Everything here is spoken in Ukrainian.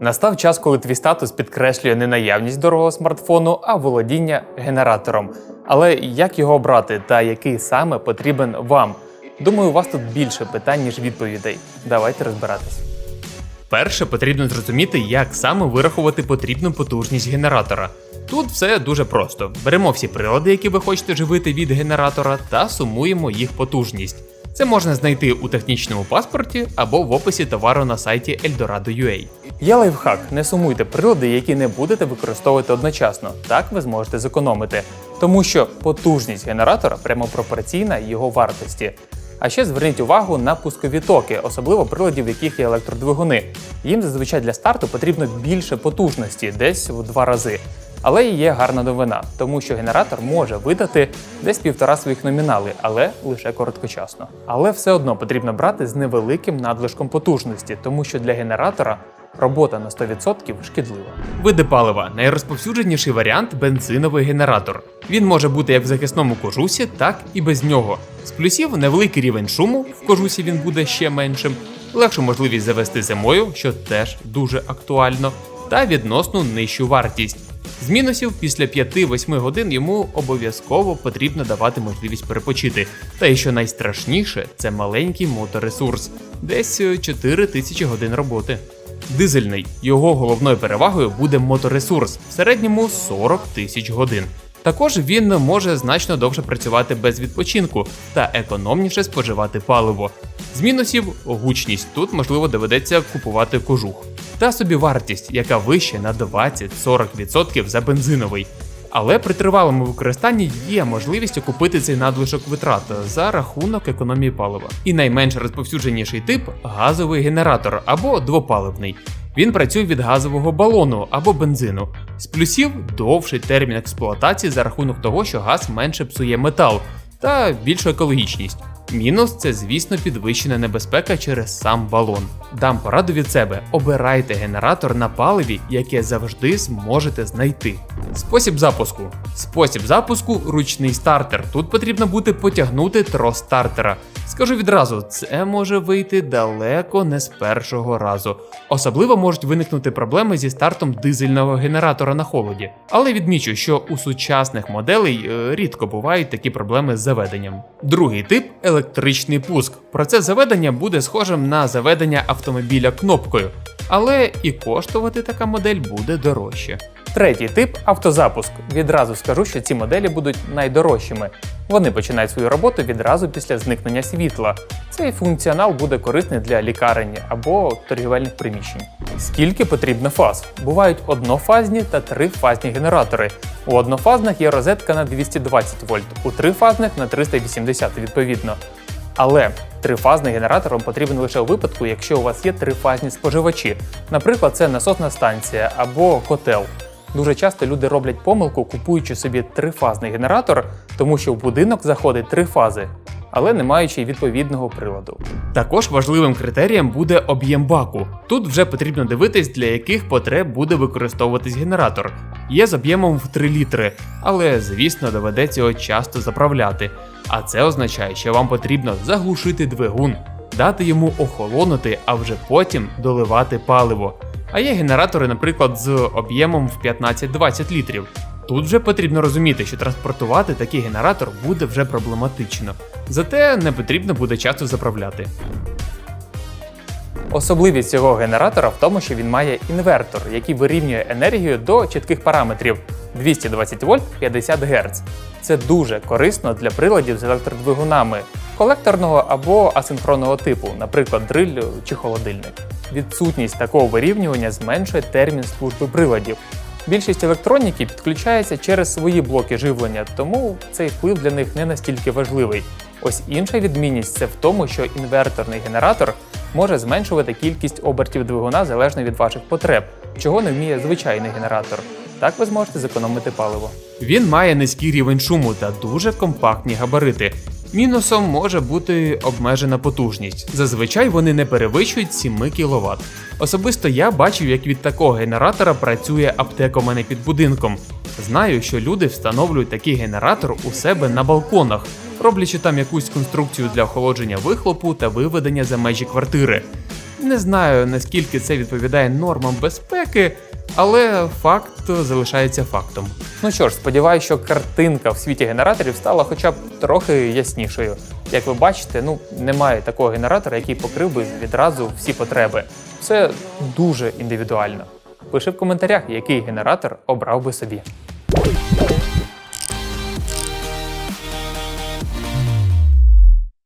Настав час, коли твій статус підкреслює не наявність дорогого смартфону, а володіння генератором. Але як його обрати та який саме потрібен вам? Думаю, у вас тут більше питань, ніж відповідей. Давайте розбиратись. Перше потрібно зрозуміти, як саме вирахувати потрібну потужність генератора. Тут все дуже просто: беремо всі прилади, які ви хочете живити від генератора, та сумуємо їх потужність. Це можна знайти у технічному паспорті або в описі товару на сайті Eldorado.ua. Є лайфхак: не сумуйте прилади, які не будете використовувати одночасно. Так ви зможете зекономити, тому що потужність генератора прямо пропорційна його вартості. А ще зверніть увагу на пускові токи, особливо приладів, в яких є електродвигуни. Їм зазвичай для старту потрібно більше потужності, десь у два рази. Але є гарна новина, тому що генератор може видати десь півтора своїх номінали, але лише короткочасно. Але все одно потрібно брати з невеликим надлишком потужності, тому що для генератора робота на 100% шкідлива. Види палива найрозповсюдженіший варіант бензиновий генератор. Він може бути як в захисному кожусі, так і без нього. З плюсів невеликий рівень шуму, в кожусі він буде ще меншим, легшу можливість завести зимою, що теж дуже актуально, та відносно нижчу вартість. З мінусів після 5-8 годин йому обов'язково потрібно давати можливість перепочити. Та і що найстрашніше, це маленький моторесурс, десь 4 тисячі годин роботи. Дизельний його головною перевагою буде моторесурс в середньому 40 тисяч годин. Також він може значно довше працювати без відпочинку та економніше споживати паливо. З мінусів гучність тут можливо доведеться купувати кожух. Та собівартість, яка вище на 20-40% за бензиновий. Але при тривалому використанні є можливість окупити цей надлишок витрат за рахунок економії палива. І найменш розповсюдженіший тип газовий генератор або двопаливний. Він працює від газового балону або бензину. З плюсів довший термін експлуатації за рахунок того, що газ менше псує метал та більшу екологічність. Мінус це, звісно, підвищена небезпека через сам балон. Дам пораду від себе: обирайте генератор на паливі, яке завжди зможете знайти. Спосіб запуску. Спосіб запуску ручний стартер. Тут потрібно буде потягнути трос стартера. Скажу відразу, це може вийти далеко не з першого разу. Особливо можуть виникнути проблеми зі стартом дизельного генератора на холоді. Але відмічу, що у сучасних моделей е, рідко бувають такі проблеми з заведенням. Другий тип електричний пуск. Процес заведення буде схожим на заведення автомобіля кнопкою, але і коштувати така модель буде дорожче. Третій тип автозапуск. Відразу скажу, що ці моделі будуть найдорожчими. Вони починають свою роботу відразу після зникнення світла. Цей функціонал буде корисний для лікарень або торгівельних приміщень. Скільки потрібно фаз? Бувають однофазні та трифазні генератори. У однофазних є розетка на 220 вольт, у трифазних на 380 відповідно. Але трифазний генератор вам потрібен лише у випадку, якщо у вас є трифазні споживачі. Наприклад, це насосна станція або котел. Дуже часто люди роблять помилку, купуючи собі трифазний генератор, тому що в будинок заходить три фази, але не маючи відповідного приладу. Також важливим критерієм буде об'єм баку. Тут вже потрібно дивитись, для яких потреб буде використовуватись генератор. Є з об'ємом в 3 літри, але звісно доведеться його часто заправляти. А це означає, що вам потрібно заглушити двигун, дати йому охолонути, а вже потім доливати паливо. А є генератори, наприклад, з об'ємом в 15-20 літрів. Тут вже потрібно розуміти, що транспортувати такий генератор буде вже проблематично, зате не потрібно буде часто заправляти. Особливість цього генератора в тому, що він має інвертор, який вирівнює енергію до чітких параметрів 220 вольт 50 Гц. Це дуже корисно для приладів з електродвигунами колекторного або асинхронного типу, наприклад, дриль чи холодильник. Відсутність такого вирівнювання зменшує термін служби приладів. Більшість електроніки підключається через свої блоки живлення, тому цей вплив для них не настільки важливий. Ось інша відмінність це в тому, що інверторний генератор може зменшувати кількість обертів двигуна залежно від ваших потреб, чого не вміє звичайний генератор. Так ви зможете зекономити паливо. Він має низький рівень шуму та дуже компактні габарити. Мінусом може бути обмежена потужність. Зазвичай вони не перевищують 7 кВт. Особисто я бачив, як від такого генератора працює аптека мене під будинком. Знаю, що люди встановлюють такий генератор у себе на балконах, роблячи там якусь конструкцію для охолодження вихлопу та виведення за межі квартири. Не знаю наскільки це відповідає нормам безпеки, але факт залишається фактом. Ну що ж, сподіваюся, що картинка в світі генераторів стала хоча б трохи яснішою. Як ви бачите, ну немає такого генератора, який покрив би відразу всі потреби. Все дуже індивідуально. Пиши в коментарях, який генератор обрав би собі.